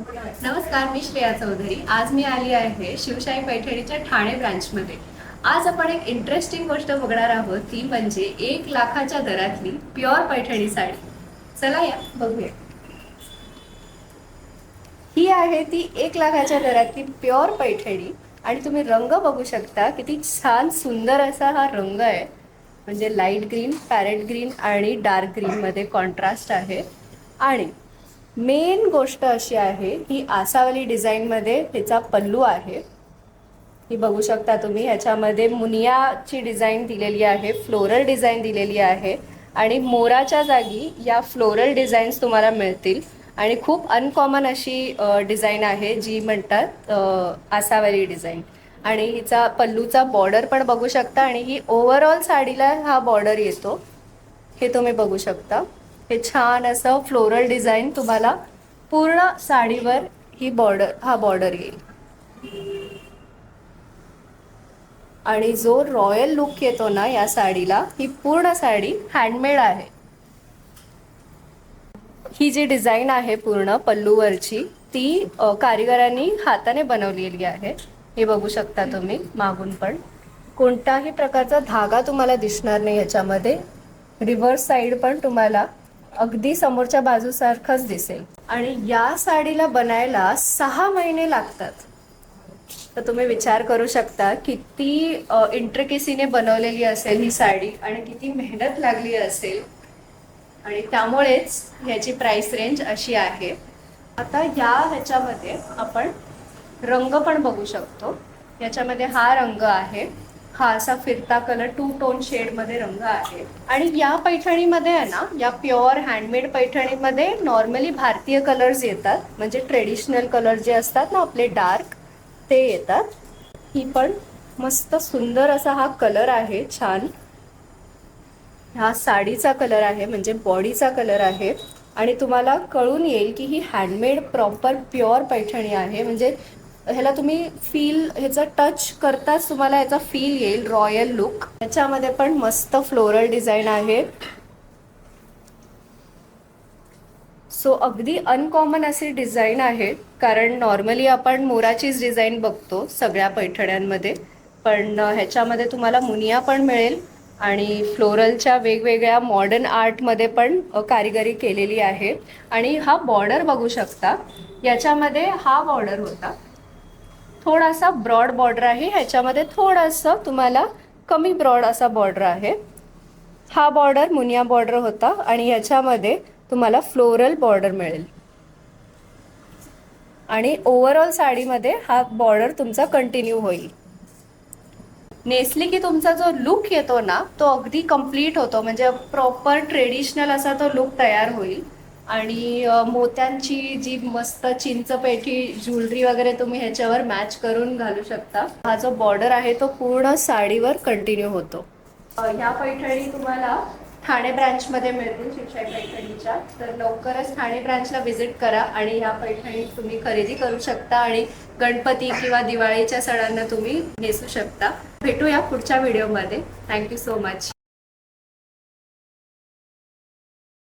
नमस्कार मी श्रेया चौधरी. आज मी आली आहे शिवशाही पैठणीच्या ठाणे ब्रांचमध्ये. आज आपण एक इंटरेस्टिंग गोष्ट बघणार आहोत ती म्हणजे एक लाखाच्या दरातली प्युअर पैठणी साडी. चला या बघूया. ही आहे ती एक लाखाच्या दरातली प्युअर पैठणी. आणि तुम्ही रंग बघू शकता किती छान सुंदर असा हा रंग आहे. म्हणजे लाइट ग्रीन पॅरेट ग्रीन आणि डार्क ग्रीनमध्ये कॉन्ट्रास्ट आहे. आणि मेन गोष्ट अशी आहे ही आसावली डिझाईनमध्ये तिचा पल्लू आहे. ही बघू शकता तुम्ही ह्याच्यामध्ये मुनियाची डिझाईन दिलेली आहे फ्लोरल डिझाईन दिलेली आहे आणि मोराच्या जागी या फ्लोरल डिझाईन्स तुम्हाला मिळतील. आणि खूप अनकॉमन अशी डिझाईन आहे जी म्हणतात आसावली डिझाईन आणि हिचा पल्लूचा बॉर्डर पण बघू शकता आणि ही ओव्हरऑल साडीला हा बॉर्डर येतो. हे तुम्ही बघू शकता. हे छान असं फ्लोरल डिझाईन तुम्हाला पूर्ण साडीवर ही बॉर्डर हा बॉर्डर येईल. आणि जो रॉयल लुक येतो ना या साडीला ही पूर्ण साडी हँडमेड आहे. ही जी डिझाईन आहे पूर्ण पल्लूवरची ती कारीगरांनी कारिगरांनी हाताने बनवलेली आहे. हे बघू शकता तुम्ही मागून पण. कोणताही प्रकारचा धागा तुम्हाला दिसणार नाही याच्यामध्ये. रिव्हर्स साईड पण तुम्हाला अगदी समोरच्या बाजूसारखंच दिसेल. आणि या साडीला बनायला सहा महिने लागतात. तर तुम्ही विचार करू शकता किती इंट्रिकेसीने बनवलेली असेल ही साडी आणि किती मेहनत लागली असेल. आणि त्यामुळेच ह्याची प्राइस रेंज अशी आहे. आता या ह्याच्यामध्ये आपण रंग पण बघू शकतो. याच्यामध्ये हा रंग आहे. हा असा फिरता कलर टू टोन शेडमध्ये रंग आहे. आणि या पैठणीमध्ये आहे ना या प्युअर हँडमेड पैठणीमध्ये नॉर्मली भारतीय कलर्स येतात. म्हणजे ट्रेडिशनल कलर जे असतात ना आपले डार्क ते येतात. ही पण मस्त सुंदर असा हा कलर आहे छान. हा साडीचा कलर आहे म्हणजे बॉडीचा कलर आहे. आणि तुम्हाला कळून येईल की ही हँडमेड प्रॉपर प्युअर पैठणी आहे. म्हणजे ह्याला तुम्ही फील ह्याचा टच करताच तुम्हाला याचा फील येईल रॉयल लुक याच्यामध्ये पण मस्त फ्लोरल डिझाईन आहे. सो अगदी अनकॉमन अशी डिझाईन आहे कारण नॉर्मली आपण मोराचीच डिझाईन बघतो सगळ्या पैठण्यांमध्ये. पण ह्याच्यामध्ये तुम्हाला मुनिया पण मिळेल आणि फ्लोरलच्या वेगवेगळ्या मॉडर्न आर्टमध्ये पण कारिगरी केलेली आहे. आणि हा बॉर्डर बघू शकता. याच्यामध्ये हा बॉर्डर होता. थोडासा ब्रॉड बॉर्डर आहे. ह्याच्यामध्ये थोडंसं तुम्हाला कमी ब्रॉड असा बॉर्डर आहे. हा बॉर्डर मुनिया बॉर्डर होता आणि ह्याच्यामध्ये तुम्हाला फ्लोरल बॉर्डर मिळेल. आणि ओव्हरऑल साडीमध्ये हा बॉर्डर तुमचा कंटिन्यू होईल. नेसली की तुमचा जो लुक येतो ना तो अगदी कंप्लीट होतो. म्हणजे प्रॉपर ट्रेडिशनल असा तो लुक तयार होईल. आणि मोत्यांची जी मस्त चिंचपेठी ज्वेलरी वगैरे तुम्ही ह्याच्यावर मॅच करून घालू शकता. हा जो बॉर्डर आहे तो पूर्ण साडीवर कंटिन्यू होतो. ह्या पैठणी तुम्हाला ठाणे ब्रँचमध्ये मिळतील शिक्षक पैठणीच्या. तर लवकरच ठाणे ब्रँचला व्हिजिट करा आणि ह्या पैठणी तुम्ही खरेदी करू शकता आणि गणपती किंवा दिवाळीच्या सणांना तुम्ही नेसू शकता. भेटूया पुढच्या व्हिडिओमध्ये थँक्यू सो मच